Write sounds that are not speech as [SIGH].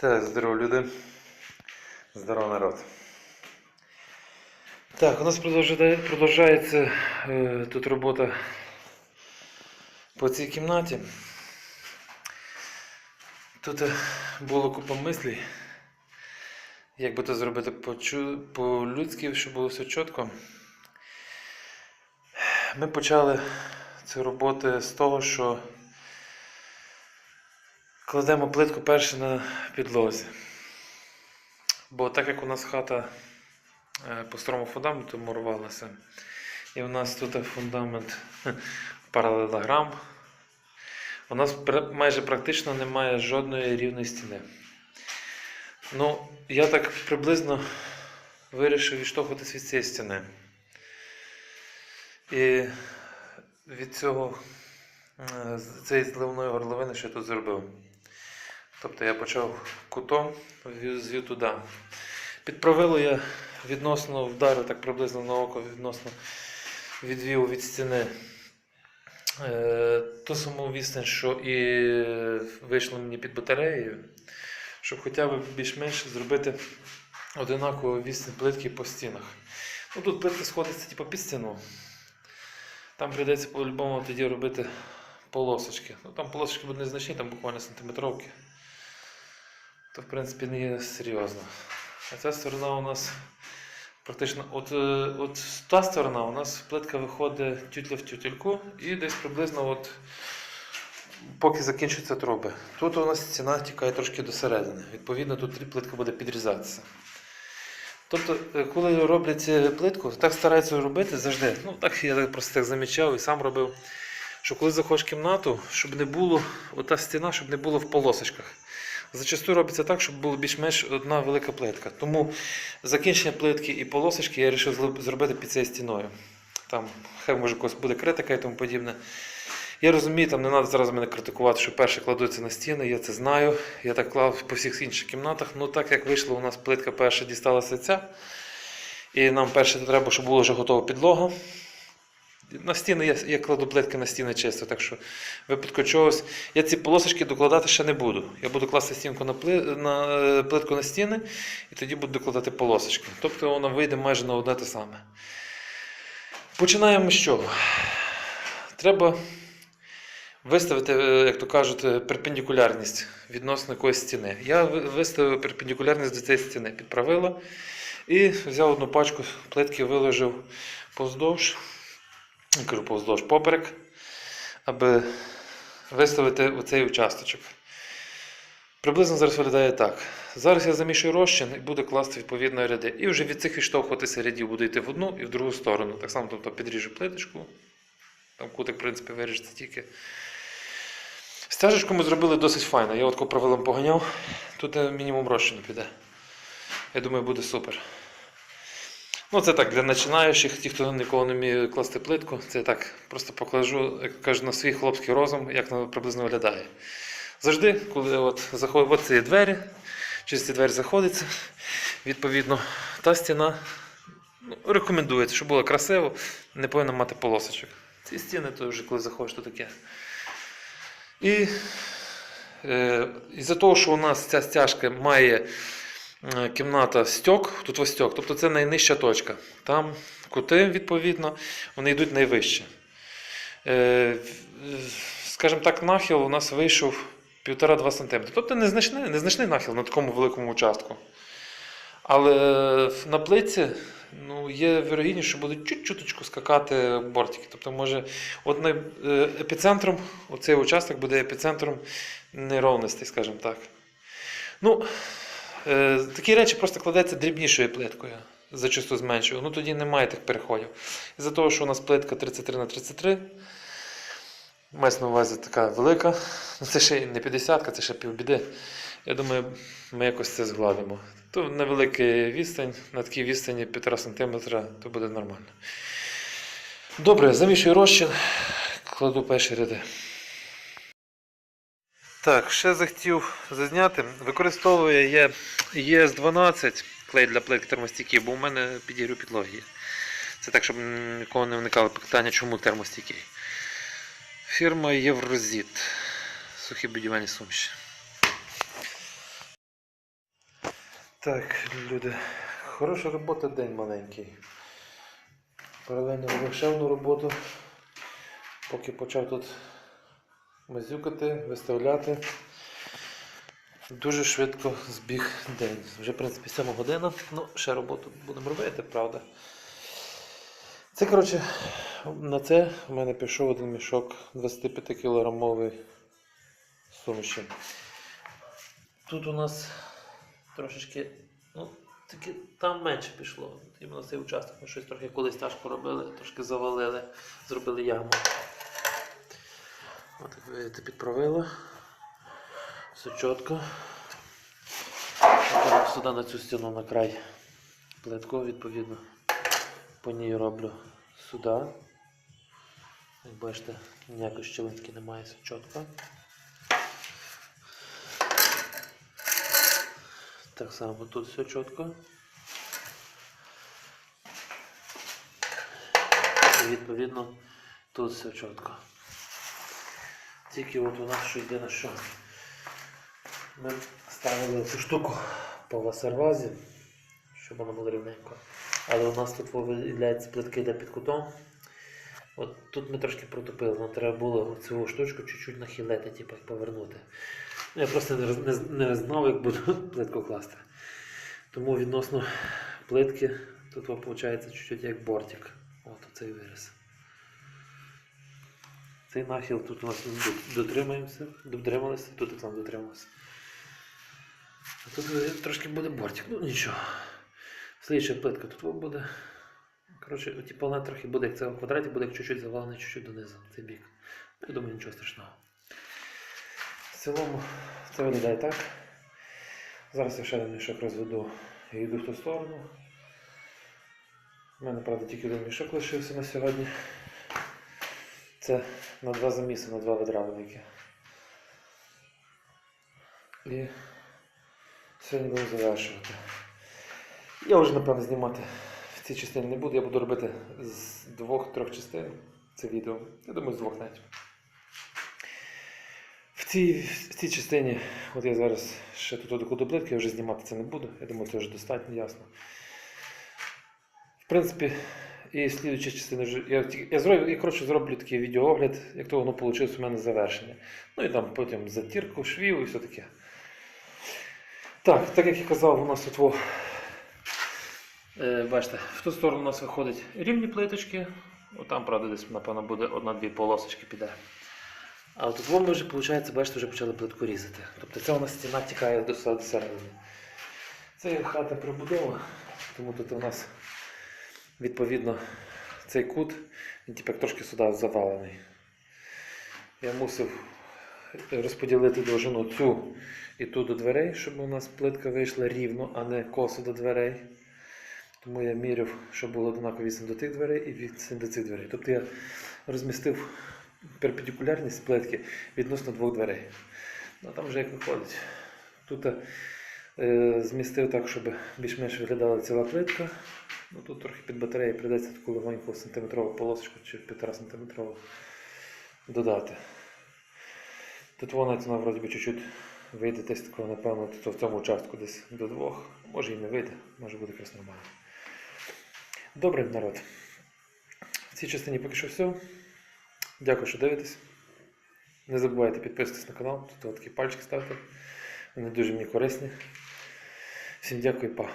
Так, здорово, люди. Здорово, народ. Так, у нас продовжує- продовжується е, тут робота по цій кімнаті. Тут е, було купа мислей, як би то зробити по-людськи, щоб було все чітко. Ми почали цю роботу з того, що кладемо плитку перше на підлозі. Бо так як у нас хата е, по старому фундаменту мурувалася, і у нас тут фундамент [LAUGHS] паралелограм, у нас майже практично немає жодної рівної стіни. Ну, я так приблизно вирішив відштовхуватись від цієї стіни. І від цього е, цієї зливної горловини, що я тут зробив. Тобто я почав кутом вів- звів туди. Під правило я відносно вдарив так приблизно на око, відносно відвів від стіни е, ту саму відстань, що і вийшло мені під батареєю, щоб хоча б більш-менш зробити одинакову відстань плитки по стінах. Ну, тут плитка сходиться типу, під стіну. Там прийдеться по-любому тоді робити полосочки. Ну, там полосочки будуть незначні, там буквально сантиметровки. То, в принципі, не є серйозно. А ця сторона у нас практично. От, е, от та сторона у нас плитка виходить тютля в тютельку і десь приблизно от, поки закінчуються труби. Тут у нас стіна тікає трошки до середини. Відповідно, тут плитка буде підрізатися. Тобто, е, коли роблять е, плитку, так стараються робити завжди. Ну, так я просто так замічав і сам робив. Що коли заходиш в кімнату, щоб не було, ота стіна, щоб не було в полосочках. Зачасту робиться так, щоб була більш-менш одна велика плитка. Тому закінчення плитки і полосочки я вирішив зробити під цією стіною. Там хай може когось буде критика і тому подібне. Я розумію, там не треба зараз мене критикувати, що перше кладуться на стіни, я це знаю. Я так клав по всіх інших кімнатах. Ну так як вийшло, у нас плитка перша дісталася ця. І нам перше треба, щоб була вже готова підлога. На стіни я, я кладу плитки на стіни чисто, так що випадку чогось. Я ці полосочки докладати ще не буду. Я буду класти стінку на, пли, на е, плитку на стіни і тоді буду докладати полосочки. Тобто воно вийде майже на одне те саме. Починаємо з чого? Треба виставити, е, як то кажуть, е, перпендикулярність відносно якоїсь стіни. Я виставив перпендикулярність до цієї стіни, підправила і взяв одну пачку плитки, виложив повздовж, я кажу повздовж поперек, аби виставити оцей участочок. Приблизно зараз виглядає так. Зараз я замішую розчин і буду класти відповідно ряди. І вже від цих відштовхуватися рядів буду йти в одну і в другу сторону. Так само тобто, підріжу плиточку. Там кутик, в принципі, виріжеться тільки. Стяжечку ми зробили досить файно. Я от коли правилом поганяв, тут е, мінімум розчину піде. Я думаю, буде супер. Ну, це так для починаючих, ті, хто ніколи не вміє класти плитку, це я так просто покажу, як кажу, на свій хлопський розум, як воно приблизно виглядає. Завжди, коли от заходить, от є двері, через ці двері заходиться, відповідно, та стіна ну, рекомендується, щоб було красиво, не повинна мати полосочок. Ці стіни, то вже коли заходиш, то таке. І е, із-за того, що у нас ця стяжка має кімната стьок, тут ось стьок, тобто це найнижча точка. Там кути, відповідно, вони йдуть найвище. Е, скажімо так, нахил у нас вийшов 1,5-2 см. Тобто незначний, незначний нахил на такому великому участку. Але на плитці ну, є вірогідність, що буде чуть-чуточку скакати бортики. Тобто, може, от най- е, епіцентром, оцей участок буде епіцентром неровностей, скажімо так. Ну, е, такі речі просто кладеться дрібнішою плиткою, зачасту зменшую. Ну тоді немає тих переходів. Із-за того, що у нас плитка 33 на 33 Мається на увазі така велика. Ну, це ще не 50, це ще півбіди. Я думаю, ми якось це згладимо. То невеликий відстань, на такій відстані 1,5 см, то буде нормально. Добре, замішую розчин, кладу перші ряди. Так, ще захотів зазняти. Використовую я ЄС-12 клей для плитки термостійкий, бо у мене підігрів підлоги. Це так, щоб нікого не виникало питання, чому термостійкий. Фірма Єврозіт. Сухі будівельні суміші. Так, люди, хороша робота, день маленький. Паралельно робив ще роботу. Поки почав тут мазюкати, виставляти. Дуже швидко збіг день. Вже, в принципі, 7 година. Ну, ще роботу будемо робити, правда. Це, коротше, на це в мене пішов один мішок 25 кілограмовий суміші. Тут у нас трошечки, ну, таки там менше пішло. Іменно цей участок ми щось трохи колись тяжко робили, трошки завалили, зробили яму. От як видите, підправило. Все чітко. Тепер Сюди на цю стіну на край плитку, відповідно. По ній роблю сюди. Як бачите, ніякої щілинки немає, все чітко. Так само тут все чітко. І відповідно тут все чітко. Тільки от у нас що йде на що. Ми ставили цю штуку по васервазі, щоб воно було рівненько. Але у нас тут виявляється плитки йде під кутом. От тут ми трошки протопили, нам треба було цю штучку чуть-чуть нахилити, типу, повернути. Ну, Я просто не, не, не знав, як буду [LAUGHS] плитку класти. Тому відносно плитки тут виходить чуть-чуть як бортик. От оцей виріс. Цей нахил тут у нас дотримаємося, дотрималися, тут так само дотрималися. А тут е, трошки буде бортик, ну нічого. Слідча плитка тут буде. Коротше, типу вона трохи буде, як це в квадраті, буде як чуть-чуть завалений, чуть-чуть донизу, цей бік. Ну, я думаю, нічого страшного. В цілому це виглядає так. Зараз я ще один мішок розведу і йду в ту сторону. У мене, правда, тільки один мішок лишився на сьогодні. Це на два заміси, на два ведра великі. І сьогодні будемо завершувати. Я вже, напевно, знімати в цій частині не буду. Я буду робити з двох-трьох частин це відео. Я думаю, з двох навіть. В цій, в цій частині, от я зараз ще тут докладу плитки, я вже знімати це не буду. Я думаю, це вже достатньо ясно. В принципі, і слідуюча частина. Я, я, зроблю, я коротше, зроблю такий відеоогляд, як то воно вийшло у мене завершення. Ну і там потім затірку, швів і все таке. Так, так як я казав, у нас тут е, бачите, в ту сторону у нас виходять рівні плиточки. Отам, правда, десь, напевно, буде одна-дві полосочки піде. А тут ми вже, виходить, бачите, вже почали плитку різати. Тобто це у нас стіна тікає до середини. Це хата прибудова, тому тут у нас відповідно цей кут, він типу, трошки сюди завалений. Я мусив розподілити довжину цю і ту до дверей, щоб у нас плитка вийшла рівно, а не косо до дверей. Тому я міряв, щоб було однаково відстань до тих дверей і відстань до цих дверей. Тобто я розмістив перпендикулярність плитки відносно двох дверей. Ну там вже як виходить. Тут е, змістив так, щоб більш-менш виглядала ціла плитка. Ну, тут трохи під батарею прийдеться таку легоньку сантиметрову полосочку чи 1,5 сантиметрову додати. Тут вона ціна вроді би чуть-чуть вийде десь такого, напевно, в цьому участку десь до двох. Може і не вийде, може буде якраз нормально. Добре, народ. В цій частині поки що все. Дякую, що дивитесь. Не забувайте підписуватись на канал, тут такі пальчики ставте. Вони дуже мені корисні. Всім дякую, па.